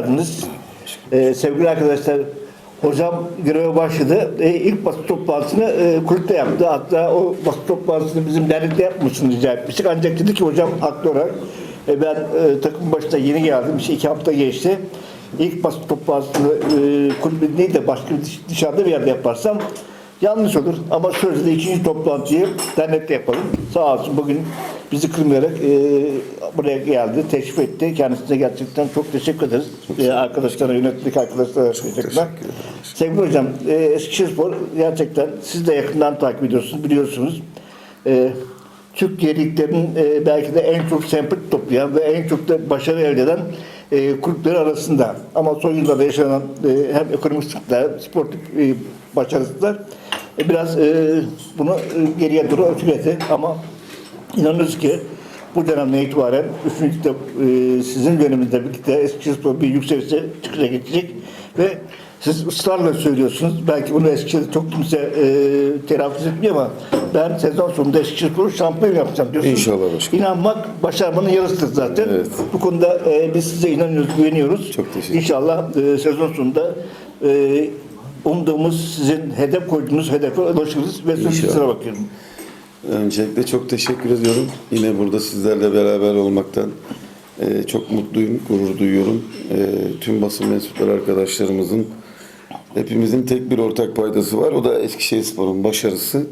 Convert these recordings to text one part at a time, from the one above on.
geldiniz. Ee, sevgili arkadaşlar, hocam göreve başladı. Ee, ilk basın toplantısını e, kulüpte yaptı. Hatta o basın toplantısını bizim dernekte yapmışsın rica etmiştik. Ancak dedi ki hocam haklı olarak e, ben e, takım başına yeni geldim. İşte iki hafta geçti. İlk basın toplantısını e, kulübün değil de başka bir dış- dışarıda bir yerde yaparsam yanlış olur. Ama sözde ikinci toplantıyı dernekte yapalım. Sağ olsun bugün bizi kırmayarak e, buraya geldi, teşrif etti. Kendisine gerçekten çok teşekkür ederiz. E, arkadaşlara, yönetmelik arkadaşlara teşekkürler. Sevgili hocam, e, Eskişehirspor gerçekten siz de yakından takip ediyorsunuz, biliyorsunuz. E, Türkiye liglerinin e, belki de en çok sempati toplayan ve en çok da başarı elde eden e, kulüpleri arasında. Ama son yıllarda yaşanan e, hem ekonomik sıkıntılar, sportif e, başarısızlar e, biraz e, bunu e, geriye doğru ötüledi. Ama İnanırız ki bu dönemden itibaren üçüncü de e, sizin döneminizde birlikte Eskişehirspor bir yükselişe çıkışa geçecek ve siz ısrarla söylüyorsunuz. Belki bunu Eskişehir çok kimse e, telaffuz etmiyor ama ben sezon sonunda Eskişehirspor'u şampiyon yapacağım diyorsunuz. İnşallah başkanım. İnanmak başarmanın yarısıdır zaten. Evet. Bu konuda e, biz size inanıyoruz, güveniyoruz. Çok teşekkür İnşallah e, sezon sonunda e, umduğumuz sizin hedef koyduğunuz hedefe ulaşırız ve sıra bakıyorum. Öncelikle çok teşekkür ediyorum. Yine burada sizlerle beraber olmaktan e, çok mutluyum, gurur duyuyorum. E, tüm basın mensupları arkadaşlarımızın hepimizin tek bir ortak paydası var. O da Eskişehirspor'un başarısı.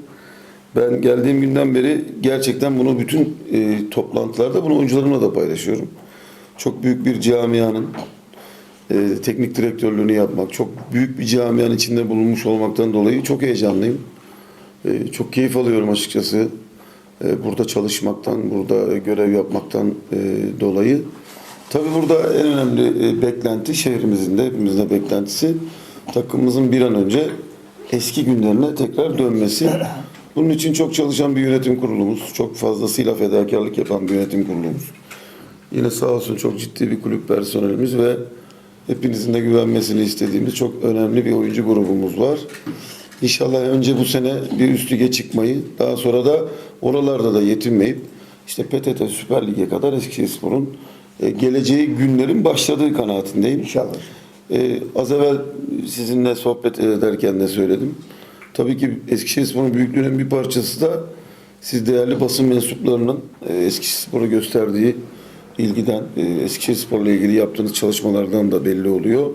Ben geldiğim günden beri gerçekten bunu bütün e, toplantılarda bunu oyuncularımla da paylaşıyorum. Çok büyük bir camianın e, teknik direktörlüğünü yapmak, çok büyük bir camianın içinde bulunmuş olmaktan dolayı çok heyecanlıyım. Ee, Çok keyif alıyorum açıkçası. Ee, Burada çalışmaktan, burada görev yapmaktan e, dolayı. Tabii burada en önemli e, beklenti şehrimizin de hepimizin de beklentisi takımımızın bir an önce eski günlerine tekrar dönmesi. Bunun için çok çalışan bir yönetim kurulumuz, çok fazlasıyla fedakarlık yapan bir yönetim kurulumuz. Yine sağ olsun çok ciddi bir kulüp personelimiz ve hepinizin de güvenmesini istediğimiz çok önemli bir oyuncu grubumuz var. İnşallah önce bu sene bir üst lige çıkmayı, daha sonra da oralarda da yetinmeyip işte PTT Süper Lig'e kadar Eskişehirspor'un e, geleceği günlerin başladığı kanaatindeyim. İnşallah. Ee, az evvel sizinle sohbet ederken de söyledim. Tabii ki Eskişehirspor'un büyüklüğünün bir parçası da siz değerli basın mensuplarının e, Eskişehirspor'a gösterdiği ilgiden, e, Eskişehirspor'la ilgili yaptığınız çalışmalardan da belli oluyor.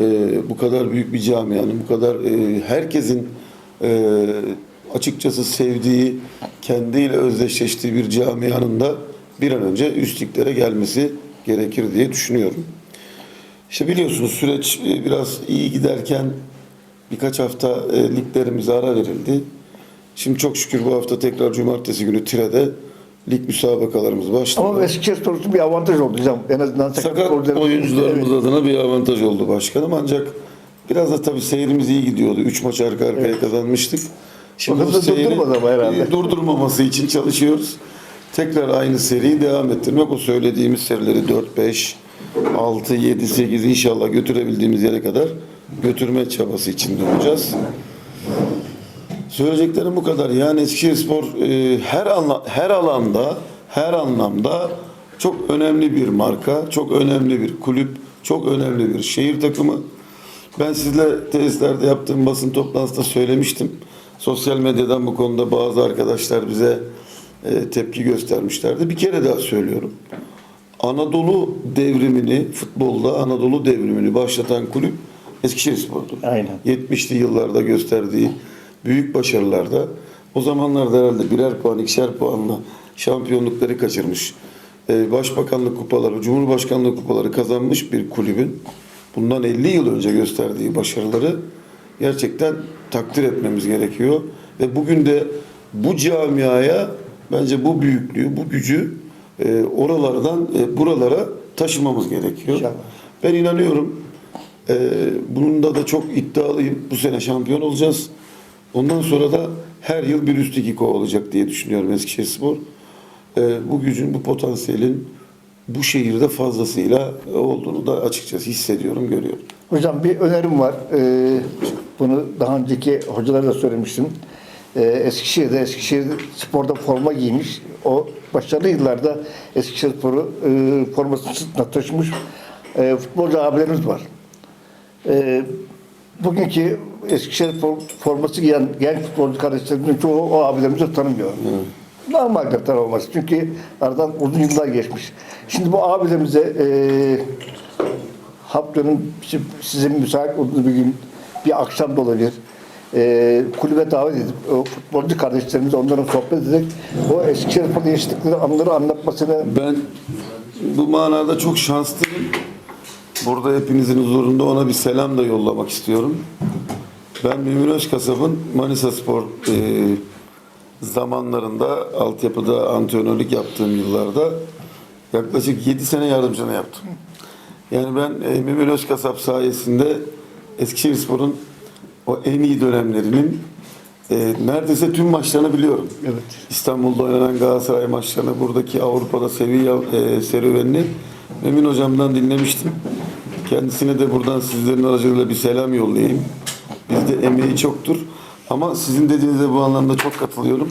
E, bu kadar büyük bir camianın, bu kadar e, herkesin e, açıkçası sevdiği, kendiyle özdeşleştiği bir camianın da bir an önce üst liglere gelmesi gerekir diye düşünüyorum. İşte biliyorsunuz süreç e, biraz iyi giderken birkaç hafta e, liglerimize ara verildi. Şimdi çok şükür bu hafta tekrar cumartesi günü Tire'de lig müsabakalarımız başladı. Ama Eskişehir için bir avantaj oldu hocam. En azından sakat, oyuncularımız Evet. adına bir avantaj oldu başkanım. Ancak biraz da tabii seyrimiz iyi gidiyordu. Üç maç arka arkaya kazanmıştık. Şimdi bu seyri durdurmaması için çalışıyoruz. Tekrar aynı seriyi devam ettirmek. O söylediğimiz serileri 4, 5, 6, 7, 8 inşallah götürebildiğimiz yere kadar götürme çabası içinde olacağız. Söyleyeceklerim bu kadar. Yani Eskişehirspor e, her anla, her alanda, her anlamda çok önemli bir marka, çok önemli bir kulüp, çok önemli bir şehir takımı. Ben sizle tesislerde yaptığım basın toplantısında söylemiştim. Sosyal medyadan bu konuda bazı arkadaşlar bize e, tepki göstermişlerdi. Bir kere daha söylüyorum. Anadolu devrimini, futbolda Anadolu devrimini başlatan kulüp Eskişehirspor'dur. Aynen. 70'li yıllarda gösterdiği büyük başarılarda o zamanlarda herhalde birer puan, ikişer puanla şampiyonlukları kaçırmış. Ee, Başbakanlık kupaları, Cumhurbaşkanlığı kupaları kazanmış bir kulübün bundan 50 yıl önce gösterdiği başarıları gerçekten takdir etmemiz gerekiyor. Ve bugün de bu camiaya bence bu büyüklüğü, bu gücü e, oralardan e, buralara taşımamız gerekiyor. İnşallah. Ben inanıyorum. Ee, bununda da çok iddialıyım. Bu sene şampiyon olacağız. Ondan sonra da her yıl bir üst iki olacak diye düşünüyorum Eskişehirspor. Ee, bu gücün, bu potansiyelin bu şehirde fazlasıyla olduğunu da açıkçası hissediyorum, görüyorum. Hocam bir önerim var. Ee, bunu daha önceki hocalara da söylemiştim. Ee, Eskişehir'de Eskişehir sporda forma giymiş. O başarılı yıllarda Eskişehir sporu e, formasını taşımış. e, futbolcu abilerimiz var. E, bugünkü Eskişehir for- forması giyen genç futbolcu kardeşlerimizin çoğu o abilerimizi tanımıyor. Normaldir tanımaması. Çünkü aradan uzun yıllar geçmiş. Şimdi bu abilerimize e, haftanın sizin müsait olduğu bir gün bir akşam da olabilir. E, kulübe davet edip o futbolcu kardeşlerimize onların sohbet ederek o Eskişehir futbolu yaşadıkları anıları anlatmasını Ben bu manada çok şanslıyım. Burada hepinizin huzurunda ona bir selam da yollamak istiyorum. Ben Mümür Özkasap'ın Manisa Spor e, zamanlarında altyapıda antrenörlük yaptığım yıllarda yaklaşık 7 sene yardımcını yaptım. Yani ben e, Mümür Özkasap sayesinde Eskişehir Spor'un o en iyi dönemlerinin e, neredeyse tüm maçlarını biliyorum. Evet. İstanbul'da oynanan Galatasaray maçlarını, buradaki Avrupa'da seviye e, serüvenini Emin Hocam'dan dinlemiştim. Kendisine de buradan sizlerin aracılığıyla bir selam yollayayım. Bizde emeği çoktur. Ama sizin dediğinize bu anlamda çok katılıyorum.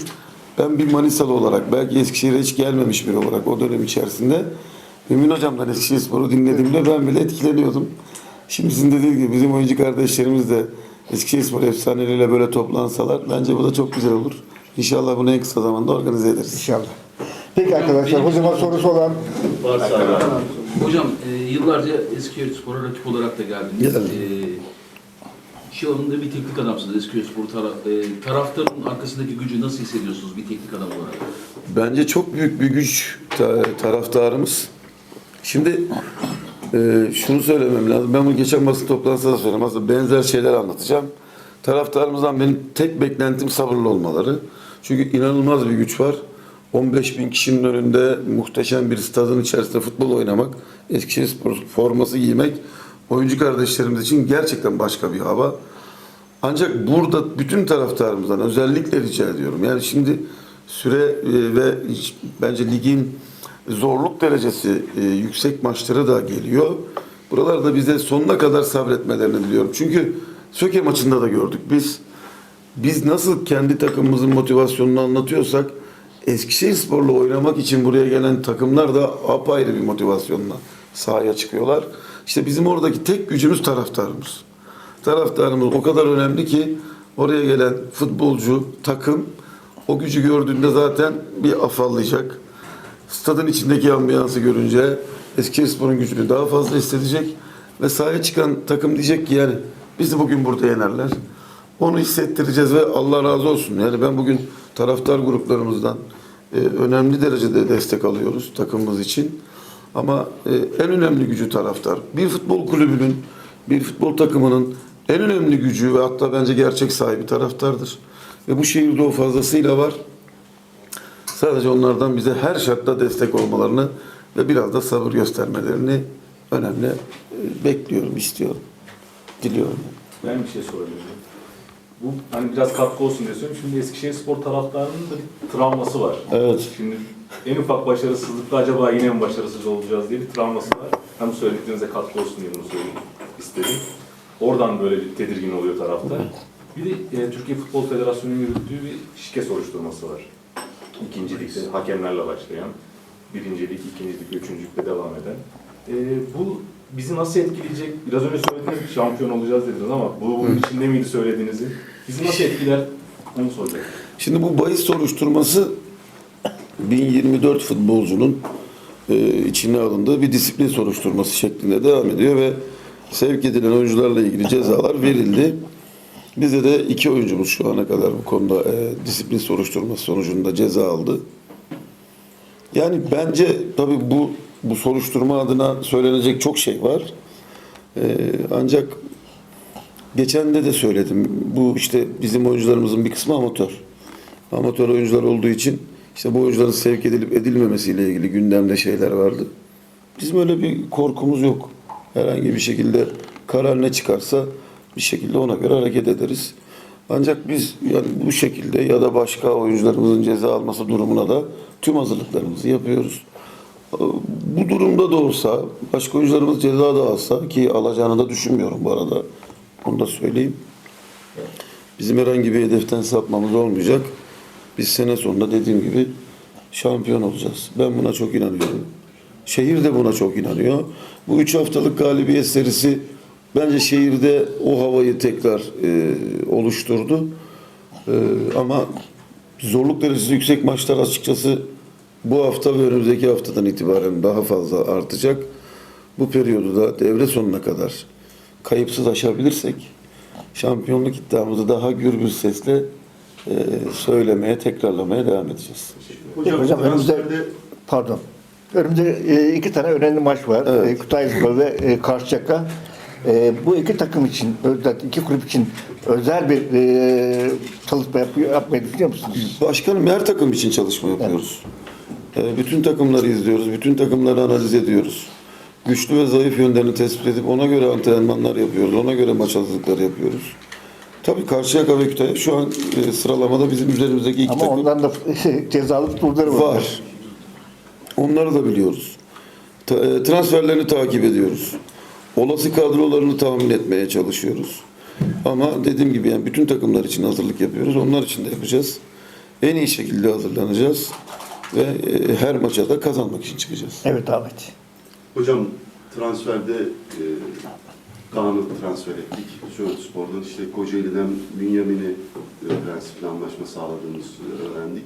Ben bir Manisalı olarak, belki Eskişehir'e hiç gelmemiş biri olarak o dönem içerisinde Emin Hocam'dan Eskişehir Spor'u dinlediğimde ben bile etkileniyordum. Şimdi sizin dediğiniz gibi bizim oyuncu kardeşlerimiz de Eskişehir Spor efsaneleriyle böyle toplansalar bence bu da çok güzel olur. İnşallah bunu en kısa zamanda organize ederiz. inşallah. Peki arkadaşlar o zaman sorusu olan Varsa. Hocam e, yıllarca Eskişehir Spor'a rakip olarak da geldiniz. Geldim. E, şu anda bir teknik adamsınız Eskişehir Spor tara- e, taraftarın arkasındaki gücü nasıl hissediyorsunuz bir teknik adam olarak? Bence çok büyük bir güç ta- taraftarımız. Şimdi e, şunu söylemem lazım. Ben bunu geçen basın toplantısında da söyledim. Aslında benzer şeyler anlatacağım. Taraftarımızdan benim tek beklentim sabırlı olmaları. Çünkü inanılmaz bir güç var. 15 bin kişinin önünde muhteşem bir stadın içerisinde futbol oynamak, Eskişehir Spor forması giymek oyuncu kardeşlerimiz için gerçekten başka bir hava. Ancak burada bütün taraftarımızdan özellikle rica ediyorum. Yani şimdi süre e, ve bence ligin zorluk derecesi e, yüksek maçları da geliyor. Buralarda bize sonuna kadar sabretmelerini diliyorum. Çünkü Söke maçında da gördük. Biz biz nasıl kendi takımımızın motivasyonunu anlatıyorsak Eskişehir Spor'la oynamak için buraya gelen takımlar da apayrı bir motivasyonla sahaya çıkıyorlar. İşte bizim oradaki tek gücümüz taraftarımız. Taraftarımız o kadar önemli ki oraya gelen futbolcu, takım o gücü gördüğünde zaten bir afallayacak. Stadın içindeki ambiyansı görünce Eskişehirspor'un gücünü daha fazla hissedecek ve sahaya çıkan takım diyecek ki yani bizi bugün burada yenerler. Onu hissettireceğiz ve Allah razı olsun. Yani ben bugün taraftar gruplarımızdan e, önemli derecede destek alıyoruz takımımız için. Ama e, en önemli gücü taraftar. Bir futbol kulübünün, bir futbol takımının en önemli gücü ve hatta bence gerçek sahibi taraftardır. Ve bu şehirde o fazlasıyla var. Sadece onlardan bize her şartta destek olmalarını ve biraz da sabır göstermelerini önemli e, bekliyorum, istiyorum, diliyorum. Ben bir şey sorabilirim. Bu hani biraz katkı olsun diye söylüyorum. Şimdi Eskişehir Spor taraftarının da bir travması var. Evet. Şimdi en ufak başarısızlıkta acaba yine mi başarısız olacağız diye bir travması var. Hem söylediklerinize katkı olsun diye bunu söyleyeyim istedim. Oradan böyle bir tedirgin oluyor taraftar. Bir de e, Türkiye Futbol Federasyonu'nun yürüttüğü bir şike soruşturması var. İkinci ligde hakemlerle başlayan, birinci lig, ikinci lig, üçüncü ligde devam eden. E, bu bizi nasıl etkileyecek? Biraz önce söylediniz şampiyon olacağız dediniz ama bu bunun içinde miydi söylediğinizi? Bizi nasıl etkiler? Onu soracak. Şimdi bu bahis soruşturması 1024 futbolcunun e, içine alındığı bir disiplin soruşturması şeklinde devam ediyor ve sevk edilen oyuncularla ilgili cezalar verildi. Bize de iki oyuncumuz şu ana kadar bu konuda e, disiplin soruşturması sonucunda ceza aldı. Yani bence tabii bu bu soruşturma adına söylenecek çok şey var. E, ancak geçen de de söyledim. Bu işte bizim oyuncularımızın bir kısmı amatör. Amatör oyuncular olduğu için işte bu oyuncuların sevk edilip edilmemesiyle ilgili gündemde şeyler vardı. Bizim öyle bir korkumuz yok. Herhangi bir şekilde karar ne çıkarsa bir şekilde ona göre hareket ederiz. Ancak biz yani bu şekilde ya da başka oyuncularımızın ceza alması durumuna da tüm hazırlıklarımızı yapıyoruz. Bu durumda da olsa başka oyuncularımız ceza da alsa ki alacağını da düşünmüyorum bu arada. Onu da söyleyeyim. Bizim herhangi bir hedeften sapmamız olmayacak. Biz sene sonunda dediğim gibi şampiyon olacağız. Ben buna çok inanıyorum. Şehir de buna çok inanıyor. Bu üç haftalık galibiyet serisi bence şehirde o havayı tekrar e, oluşturdu. E, ama zorluk derecesi yüksek maçlar açıkçası bu hafta ve önümüzdeki haftadan itibaren daha fazla artacak. Bu periyodu da devre sonuna kadar kayıpsız aşabilirsek şampiyonluk iddiamızı daha gür bir sesle e, söylemeye, tekrarlamaya devam edeceğiz. Hocam, hocam önümüzde pardon. Önümüzde e, iki tane önemli maç var. Evet. E, Kutayspor ve e, Karşıyaka. Bu iki takım için, özel iki kulüp için özel bir çalışma yapıyor, yapmayı düşünüyor musunuz? Başkanım her takım için çalışma yapıyoruz. E, bütün takımları izliyoruz, bütün takımları analiz ediyoruz. Güçlü ve zayıf yönlerini tespit edip ona göre antrenmanlar yapıyoruz, ona göre maç hazırlıkları yapıyoruz. Tabii Karşıyaka ve Kütahya şu an sıralamada bizim üzerimizdeki iki Ama takım ondan da cezalı tutulları var. var. Onları da biliyoruz. E, transferlerini takip ediyoruz. Olası kadrolarını tahmin etmeye çalışıyoruz. Ama dediğim gibi yani bütün takımlar için hazırlık yapıyoruz. Onlar için de yapacağız. En iyi şekilde hazırlanacağız ve e, her maça da kazanmak için çıkacağız. Evet Ahmet. Hocam transferde e, Kaan'ı transfer ettik. Söğüt Spor'dan işte Kocaeli'den Bünyamin'i e, prensipli anlaşma sağladığımızı öğrendik.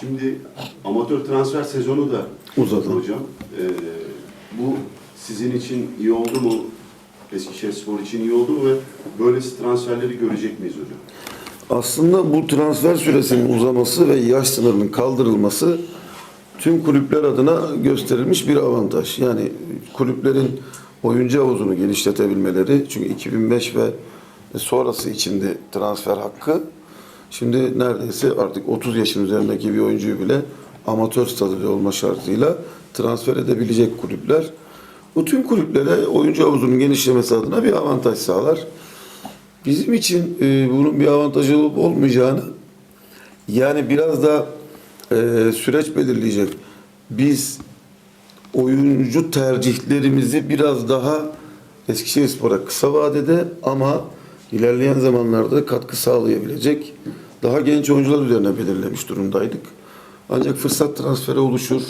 Şimdi amatör transfer sezonu da Uzadı. hocam. E, bu sizin için iyi oldu mu? Eskişehir Spor için iyi oldu mu ve böylesi transferleri görecek miyiz hocam? Aslında bu transfer süresinin uzaması ve yaş sınırının kaldırılması tüm kulüpler adına gösterilmiş bir avantaj. Yani kulüplerin oyuncu havuzunu genişletebilmeleri çünkü 2005 ve sonrası içinde transfer hakkı şimdi neredeyse artık 30 yaşın üzerindeki bir oyuncuyu bile amatör statüde olma şartıyla transfer edebilecek kulüpler. Bu tüm kulüplere oyuncu havuzunun genişlemesi adına bir avantaj sağlar. Bizim için e, bunun bir avantajı olup olmayacağını yani biraz da e, süreç belirleyecek. Biz oyuncu tercihlerimizi biraz daha Eskişehirspor'a kısa vadede ama ilerleyen zamanlarda katkı sağlayabilecek daha genç oyuncular üzerine belirlemiş durumdaydık. Ancak fırsat transferi oluşur.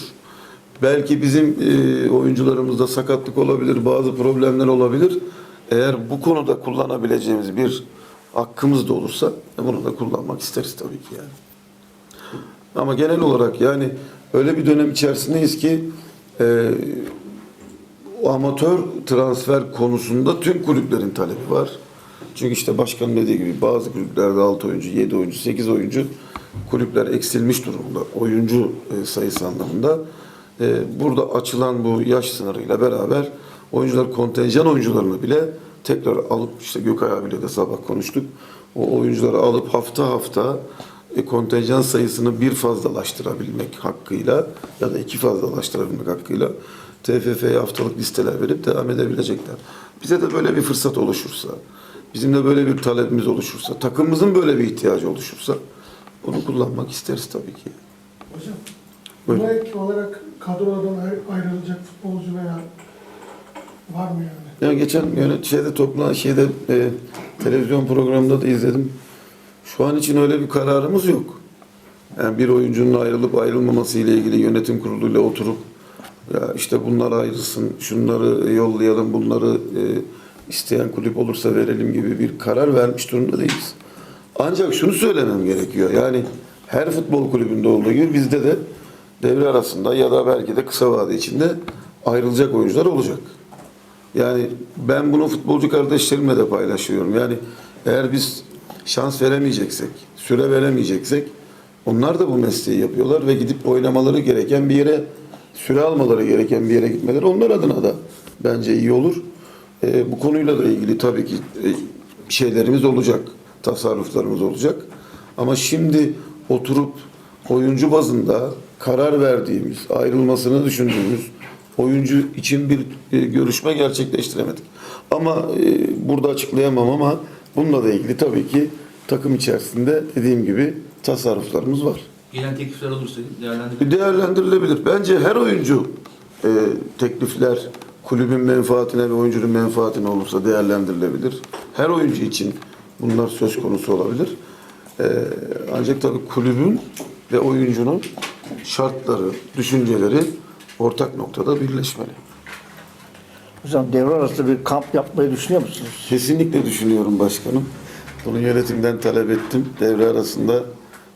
Belki bizim e, oyuncularımızda sakatlık olabilir, bazı problemler olabilir. Eğer bu konuda kullanabileceğimiz bir hakkımız da olursa e, bunu da kullanmak isteriz tabii ki yani. Ama genel olarak yani öyle bir dönem içerisindeyiz ki e, amatör transfer konusunda tüm kulüplerin talebi var. Çünkü işte başkanın dediği gibi bazı kulüplerde 6 oyuncu, 7 oyuncu, 8 oyuncu kulüpler eksilmiş durumda oyuncu e, sayısı anlamında. E, burada açılan bu yaş sınırıyla beraber oyuncular kontenjan oyuncularını bile tekrar alıp işte Gökay abiyle de sabah konuştuk. O oyuncuları alıp hafta hafta e, kontenjan sayısını bir fazlalaştırabilmek hakkıyla ya da iki fazlalaştırabilmek hakkıyla TFF'ye haftalık listeler verip devam edebilecekler. Bize de böyle bir fırsat oluşursa, bizim de böyle bir talebimiz oluşursa, takımımızın böyle bir ihtiyacı oluşursa bunu kullanmak isteriz tabii ki. Hocam, Buyurun. buna ek olarak kadrodan ay- ayrılacak futbolcu veya var mı yani? Ya geçen yönet şeyde toplan şeyde e, televizyon programında da izledim. Şu an için öyle bir kararımız yok. Yani bir oyuncunun ayrılıp ayrılmaması ile ilgili yönetim kuruluyla oturup ya işte bunlar ayrılsın, şunları yollayalım, bunları e, isteyen kulüp olursa verelim gibi bir karar vermiş durumda değiliz. Ancak şunu söylemem gerekiyor. Yani her futbol kulübünde olduğu gibi bizde de devre arasında ya da belki de kısa vade içinde ayrılacak oyuncular olacak. Yani ben bunu futbolcu kardeşlerimle de paylaşıyorum. Yani eğer biz şans veremeyeceksek, süre veremeyeceksek onlar da bu mesleği yapıyorlar ve gidip oynamaları gereken bir yere, süre almaları gereken bir yere gitmeleri onlar adına da bence iyi olur. Ee, bu konuyla da ilgili tabii ki e, şeylerimiz olacak, tasarruflarımız olacak. Ama şimdi oturup oyuncu bazında karar verdiğimiz, ayrılmasını düşündüğümüz oyuncu için bir e, görüşme gerçekleştiremedik. Ama e, burada açıklayamam ama bununla da ilgili tabii ki takım içerisinde dediğim gibi tasarruflarımız var. Gelen teklifler olursa değerlendirelim. Değerlendirilebilir. Bence her oyuncu e, teklifler kulübün menfaatine ve oyuncunun menfaatine olursa değerlendirilebilir. Her oyuncu için bunlar söz konusu olabilir. E, ancak tabii kulübün ve oyuncunun şartları, düşünceleri ortak noktada birleşmeli. Hocam devre arası bir kamp yapmayı düşünüyor musunuz? Kesinlikle düşünüyorum başkanım. Bunu yönetimden talep ettim devre arasında.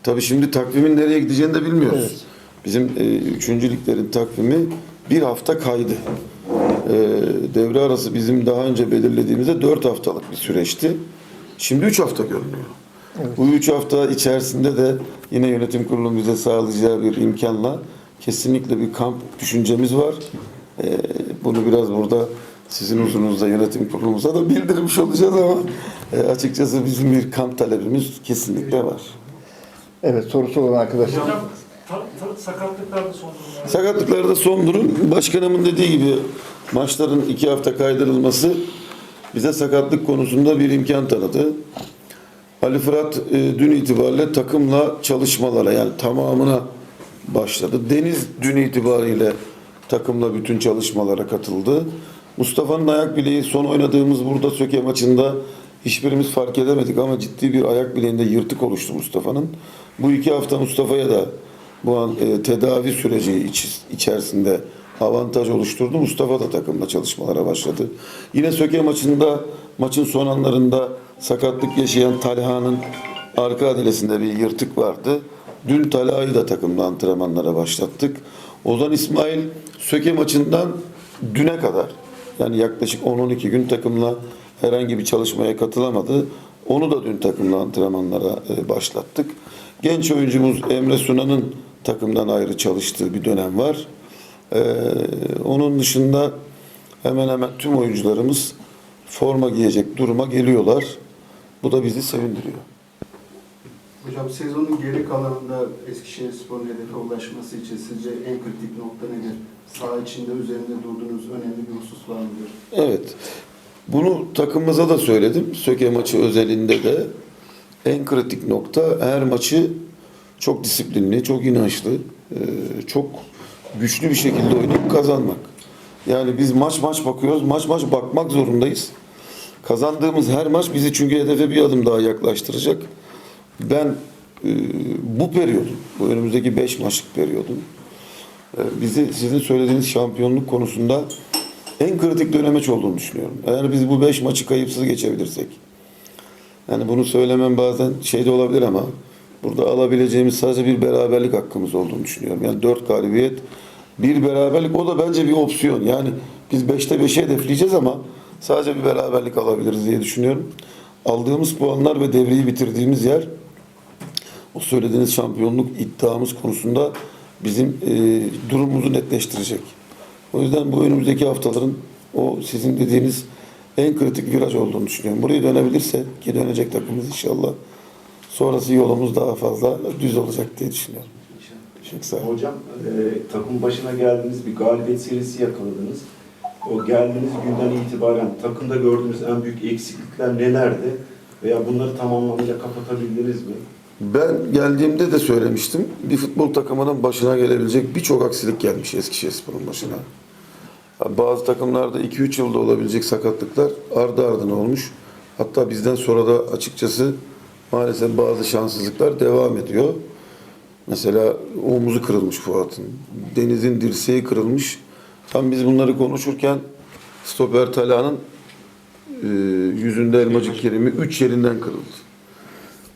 Tabii şimdi takvimin nereye gideceğini de bilmiyoruz. Evet. Bizim e, üçüncü liglerin takvimi bir hafta kaydı. E, devre arası bizim daha önce belirlediğimizde dört haftalık bir süreçti. Şimdi üç hafta görünüyor. Bu üç hafta içerisinde de yine yönetim kurulu bize sağlayacağı bir imkanla kesinlikle bir kamp düşüncemiz var. E, bunu biraz burada sizin huzurunuzda yönetim kurulumuza da bildirmiş olacağız ama e, açıkçası bizim bir kamp talebimiz kesinlikle var. Evet sorusu olan arkadaşlar. Sakatlıklarda son durumlar. Sakatlıklarda son durum başkanımın dediği gibi maçların iki hafta kaydırılması bize sakatlık konusunda bir imkan tanıdı. Ali Fırat e, dün itibariyle takımla çalışmalara yani tamamına başladı. Deniz dün itibariyle takımla bütün çalışmalara katıldı. Mustafa'nın ayak bileği son oynadığımız burada Söke maçında hiçbirimiz fark edemedik ama ciddi bir ayak bileğinde yırtık oluştu Mustafa'nın. Bu iki hafta Mustafa'ya da bu an e, tedavi süreci iç- içerisinde avantaj oluşturdu. Mustafa da takımla çalışmalara başladı. Yine Söke maçında maçın son anlarında sakatlık yaşayan Talha'nın arka adilesinde bir yırtık vardı. Dün Talha'yı da takımla antrenmanlara başlattık. Ozan İsmail Söke maçından düne kadar yani yaklaşık 10-12 gün takımla herhangi bir çalışmaya katılamadı. Onu da dün takımla antrenmanlara e, başlattık. Genç oyuncumuz Emre Sunan'ın takımdan ayrı çalıştığı bir dönem var. Ee, onun dışında hemen hemen tüm oyuncularımız forma giyecek duruma geliyorlar. Bu da bizi sevindiriyor. Hocam sezonun geri kalanında Eskişehirspor'un hedefe ulaşması için sizce en kritik nokta nedir? Saha içinde üzerinde durduğunuz önemli bir husus var mıdır? Evet. Bunu takımımıza da söyledim. Söke maçı özelinde de en kritik nokta her maçı çok disiplinli, çok inançlı, e, çok güçlü bir şekilde oynayıp kazanmak. Yani biz maç maç bakıyoruz, maç maç bakmak zorundayız. Kazandığımız her maç bizi çünkü hedefe bir adım daha yaklaştıracak. Ben e, bu periyodun, bu önümüzdeki 5 maçlık periyodun e, bizi sizin söylediğiniz şampiyonluk konusunda en kritik dönemeç olduğunu düşünüyorum. Eğer biz bu 5 maçı kayıpsız geçebilirsek, yani bunu söylemem bazen şey de olabilir ama burada alabileceğimiz sadece bir beraberlik hakkımız olduğunu düşünüyorum. Yani 4 galibiyet, bir beraberlik o da bence bir opsiyon. Yani biz 5'te 5'i hedefleyeceğiz ama sadece bir beraberlik alabiliriz diye düşünüyorum. Aldığımız puanlar ve devreyi bitirdiğimiz yer o söylediğiniz şampiyonluk iddiamız konusunda bizim e, durumumuzu netleştirecek. O yüzden bu önümüzdeki haftaların o sizin dediğiniz en kritik viraj olduğunu düşünüyorum. Buraya dönebilirse ki dönecek takımımız inşallah sonrası yolumuz daha fazla düz olacak diye düşünüyorum. Olun. Hocam e, takım başına geldiniz bir galibiyet serisi yakaladınız. O geldiğiniz günden itibaren takımda gördüğünüz en büyük eksiklikler nelerdi? Veya bunları tamamlamayla kapatabildiniz mi? Ben geldiğimde de söylemiştim. Bir futbol takımının başına gelebilecek birçok aksilik gelmiş Eskişehirspor'un başına. Bazı takımlarda 2-3 yılda olabilecek sakatlıklar ardı ardına olmuş. Hatta bizden sonra da açıkçası maalesef bazı şanssızlıklar devam ediyor. Mesela omuzu kırılmış Fuat'ın. Deniz'in dirseği kırılmış. Tam biz bunları konuşurken stoper Talha'nın e, yüzünde elmacık kerimi 3 yerinden kırıldı.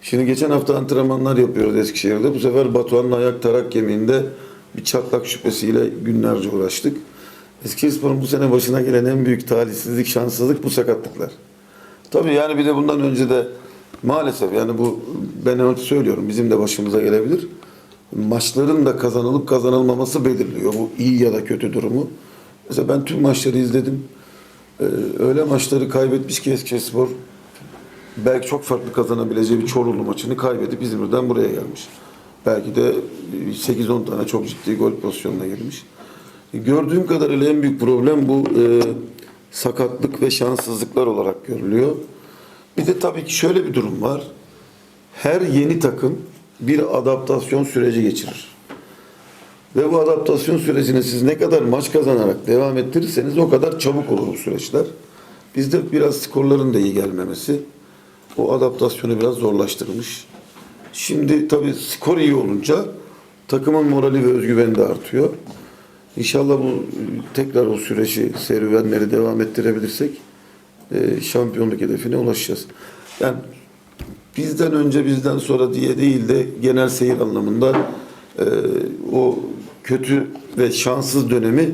Şimdi geçen hafta antrenmanlar yapıyoruz Eskişehir'de. Bu sefer Batuhan'ın ayak tarak kemiğinde bir çatlak şüphesiyle günlerce uğraştık. Eskişehirspor'un bu sene başına gelen en büyük talihsizlik, şanssızlık bu sakatlıklar. Tabii yani bir de bundan önce de maalesef yani bu ben hep söylüyorum bizim de başımıza gelebilir. Maçların da kazanılıp kazanılmaması belirliyor bu iyi ya da kötü durumu. Mesela ben tüm maçları izledim. Ee, öyle maçları kaybetmiş ki Eskişehirspor belki çok farklı kazanabileceği bir Çorumlu maçını kaybedip İzmir'den buraya gelmiş. Belki de 8-10 tane çok ciddi gol pozisyonuna girmiş. Gördüğüm kadarıyla en büyük problem bu e, sakatlık ve şanssızlıklar olarak görülüyor. Bir de tabii ki şöyle bir durum var. Her yeni takım bir adaptasyon süreci geçirir. Ve bu adaptasyon sürecine siz ne kadar maç kazanarak devam ettirirseniz o kadar çabuk olur bu süreçler. Bizde biraz skorların da iyi gelmemesi o adaptasyonu biraz zorlaştırmış. Şimdi tabii skor iyi olunca takımın morali ve özgüveni de artıyor. İnşallah bu tekrar o süreci, serüvenleri devam ettirebilirsek e, şampiyonluk hedefine ulaşacağız. Yani bizden önce bizden sonra diye değil de genel seyir anlamında e, o kötü ve şanssız dönemi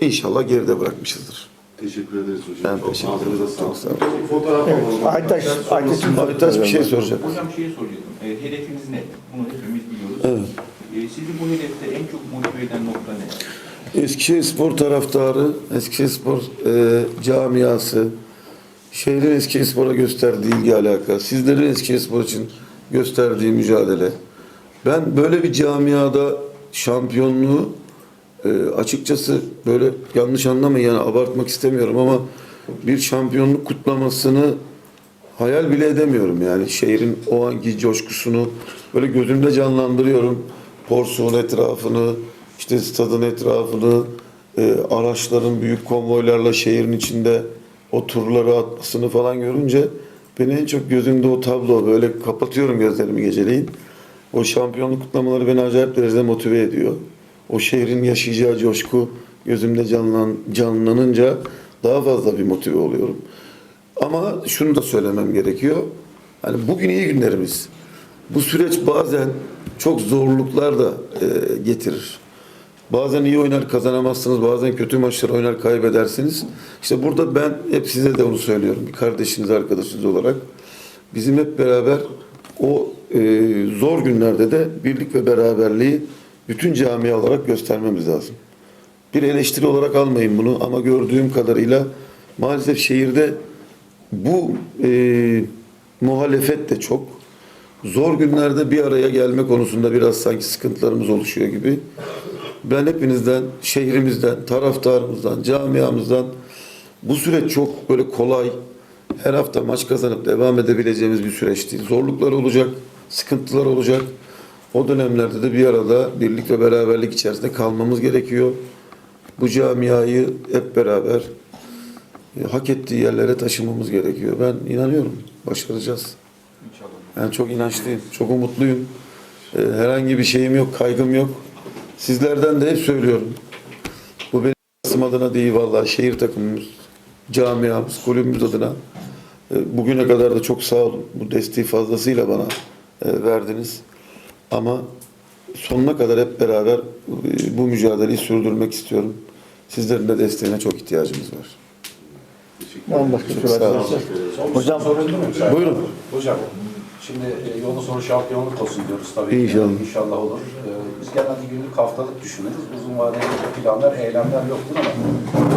inşallah geride bırakmışızdır. Teşekkür ederiz hocam. Ben teşekkür ederim. Çok sağ olun. Fotoğraf Evet, alalım. Aytaş, Aytaş'ın Aytaç bir şey soracak. Hocam şeyi soruyorum. E, hedefiniz ne? Bunu hepimiz biliyoruz. Evet. E, sizi bu hedefte en çok motive eden nokta ne? Eskişehir Spor taraftarı, Eskişehir Spor e, camiası, şehrin Eskişehir Spor'a gösterdiği ilgi alaka, sizlerin Eskişehir Spor için gösterdiği mücadele. Ben böyle bir camiada şampiyonluğu e, açıkçası böyle yanlış anlamayın yani abartmak istemiyorum ama bir şampiyonluk kutlamasını hayal bile edemiyorum yani şehrin o anki coşkusunu böyle gözümde canlandırıyorum. Porsuğun etrafını, işte stadın etrafını, e, araçların büyük konvoylarla şehrin içinde o turları atmasını falan görünce beni en çok gözümde o tablo böyle kapatıyorum gözlerimi geceleyin. O şampiyonluk kutlamaları beni acayip derecede motive ediyor. O şehrin yaşayacağı coşku gözümde canlan, canlanınca daha fazla bir motive oluyorum. Ama şunu da söylemem gerekiyor. Hani bugün iyi günlerimiz. Bu süreç bazen çok zorluklar da e, getirir. Bazen iyi oynar kazanamazsınız, bazen kötü maçlar oynar kaybedersiniz. İşte burada ben hep size de onu söylüyorum. Kardeşiniz, arkadaşınız olarak. Bizim hep beraber o e, zor günlerde de birlik ve beraberliği bütün camia olarak göstermemiz lazım. Bir eleştiri olarak almayın bunu ama gördüğüm kadarıyla maalesef şehirde bu e, muhalefet de çok. Zor günlerde bir araya gelme konusunda biraz sanki sıkıntılarımız oluşuyor gibi. Ben hepinizden, şehrimizden, taraftarımızdan, camiamızdan bu süreç çok böyle kolay, her hafta maç kazanıp devam edebileceğimiz bir süreç değil. Zorluklar olacak, sıkıntılar olacak. O dönemlerde de bir arada birlik ve beraberlik içerisinde kalmamız gerekiyor. Bu camiayı hep beraber e, hak ettiği yerlere taşımamız gerekiyor. Ben inanıyorum. Başaracağız. İnşallah. Yani çok inançlıyım, çok umutluyum. Ee, herhangi bir şeyim yok, kaygım yok. Sizlerden de hep söylüyorum. Bu benim isim adına değil vallahi şehir takımımız, camiamız, kulübümüz adına. Ee, bugüne kadar da çok sağ olun. Bu desteği fazlasıyla bana e, verdiniz. Ama sonuna kadar hep beraber e, bu mücadeleyi sürdürmek istiyorum. Sizlerin de desteğine çok ihtiyacımız var. Olun. arkadaşlar? Hocam soruldu mu? Buyurun. Hocam şimdi e, yolun sonu şampiyonluk olsun diyoruz tabii ki. İnşallah. İnşallah olur. E, Biz genelde günlük haftalık düşünürüz. Uzun vadeli planlar, eylemler yoktur ama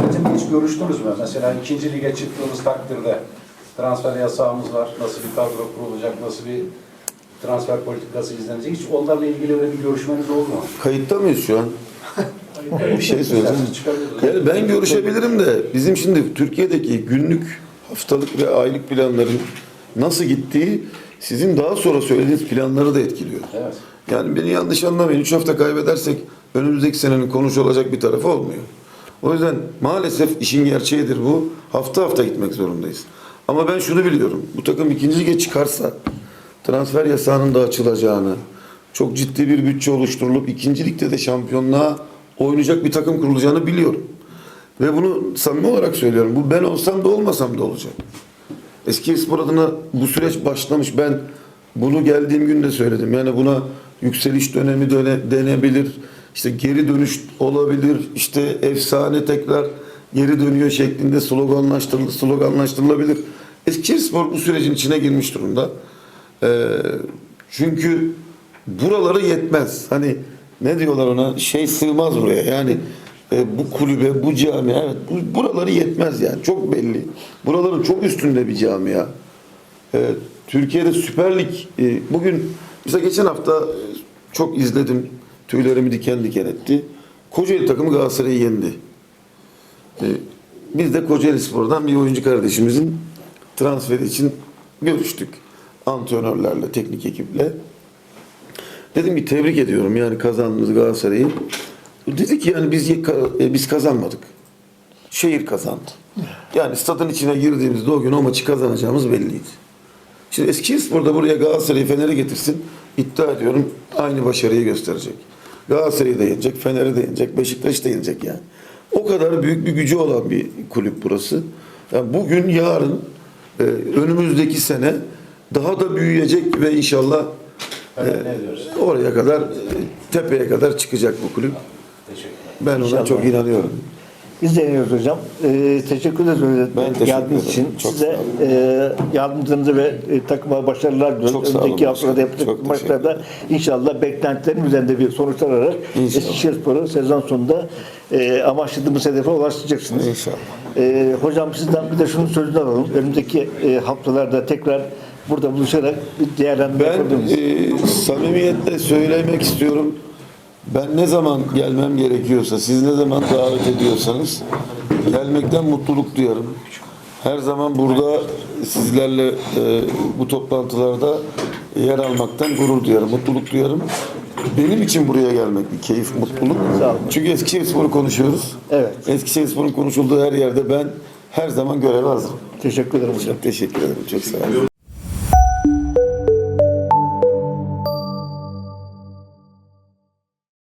yönetimle hiç görüştünüz mü? Mesela ikinci lige çıktığımız takdirde transfer yasağımız var. Nasıl bir kadro kurulacak, nasıl bir transfer politikası izlenecek? Hiç onlarla ilgili öyle bir görüşmeniz oldu mu? Kayıtta mıyız şu an? Bir şey çıkabiliriz. Yani ben görüşebilirim de bizim şimdi Türkiye'deki günlük, haftalık ve aylık planların nasıl gittiği sizin daha sonra söylediğiniz planları da etkiliyor. Evet. Yani beni yanlış anlamayın. Üç hafta kaybedersek önümüzdeki senenin konuşulacak bir tarafı olmuyor. O yüzden maalesef işin gerçeğidir bu. Hafta hafta gitmek zorundayız. Ama ben şunu biliyorum. Bu takım ikinci lige çıkarsa transfer yasağının da açılacağını, çok ciddi bir bütçe oluşturulup ikinci ligde de şampiyonluğa oynayacak bir takım kurulacağını biliyorum. Ve bunu samimi olarak söylüyorum. Bu ben olsam da olmasam da olacak. Eskişehirspor adına bu süreç başlamış. Ben bunu geldiğim gün de söyledim. Yani buna yükseliş dönemi döne, denebilir. İşte geri dönüş olabilir. İşte efsane tekrar geri dönüyor şeklinde sloganlaştırıl sloganlaştırılabilir. Eskişehirspor bu sürecin içine girmiş durumda. Ee, çünkü buraları yetmez. Hani ne diyorlar ona? Şey sığmaz buraya. Yani e, bu kulübe, bu cami, evet bu, buraları yetmez yani. Çok belli. Buraların çok üstünde bir camia. E, Türkiye'de Süper Lig e, bugün mesela geçen hafta e, çok izledim. Tüylerimi diken diken etti. Kocaeli takımı Galatasaray'ı yendi. E, biz de Kocaeli Spor'dan bir oyuncu kardeşimizin transferi için görüştük. Antrenörlerle, teknik ekiple. Dedim ki tebrik ediyorum yani kazandınız Galatasaray'ı. Dedi ki yani biz e, biz kazanmadık. Şehir kazandı. Yani stadın içine girdiğimizde o gün o maçı kazanacağımız belliydi. Şimdi Eskişehirspor da buraya Galatasaray'ı Fener'e getirsin. iddia ediyorum aynı başarıyı gösterecek. Galatasaray'ı da yenecek, Fener'i de yenecek, Beşiktaş'ı da yenecek yani. O kadar büyük bir gücü olan bir kulüp burası. Yani bugün, yarın, e, önümüzdeki sene daha da büyüyecek ve inşallah diyoruz? oraya kadar, e, tepeye kadar çıkacak bu kulüp. Ben ona İnşallah. çok inanıyorum. Biz de yeniyoruz hocam. Ee, teşekkür ederiz öyle Ben teşekkür geldiğiniz ederim. için. Çok Size sağ e, yardımcınızı ve e, takıma başarılar diliyoruz. Çok sağ olun Önceki başkanım. yapacak Çok maçlarda inşallah beklentilerin üzerinde bir sonuçlar alarak İnşallah. Eskişehirspor'u sezon sonunda e, amaçladığımız hedefe ulaştıracaksınız. İnşallah. E, hocam sizden bir de şunun sözünü alalım. Önümüzdeki e, haftalarda tekrar burada buluşarak bir değerlendirme Ben e, samimiyetle söylemek istiyorum. Ben ne zaman gelmem gerekiyorsa, siz ne zaman davet ediyorsanız gelmekten mutluluk duyarım. Her zaman burada sizlerle e, bu toplantılarda yer almaktan gurur duyarım, mutluluk duyarım. Benim için buraya gelmek bir keyif, mutluluk. Çünkü Eskişehirspor'u konuşuyoruz. Evet. Eskişehirspor'un konuşulduğu her yerde ben her zaman göreve hazırım. Teşekkür ederim hocam. Çok teşekkür ederim. Çok sağ olun.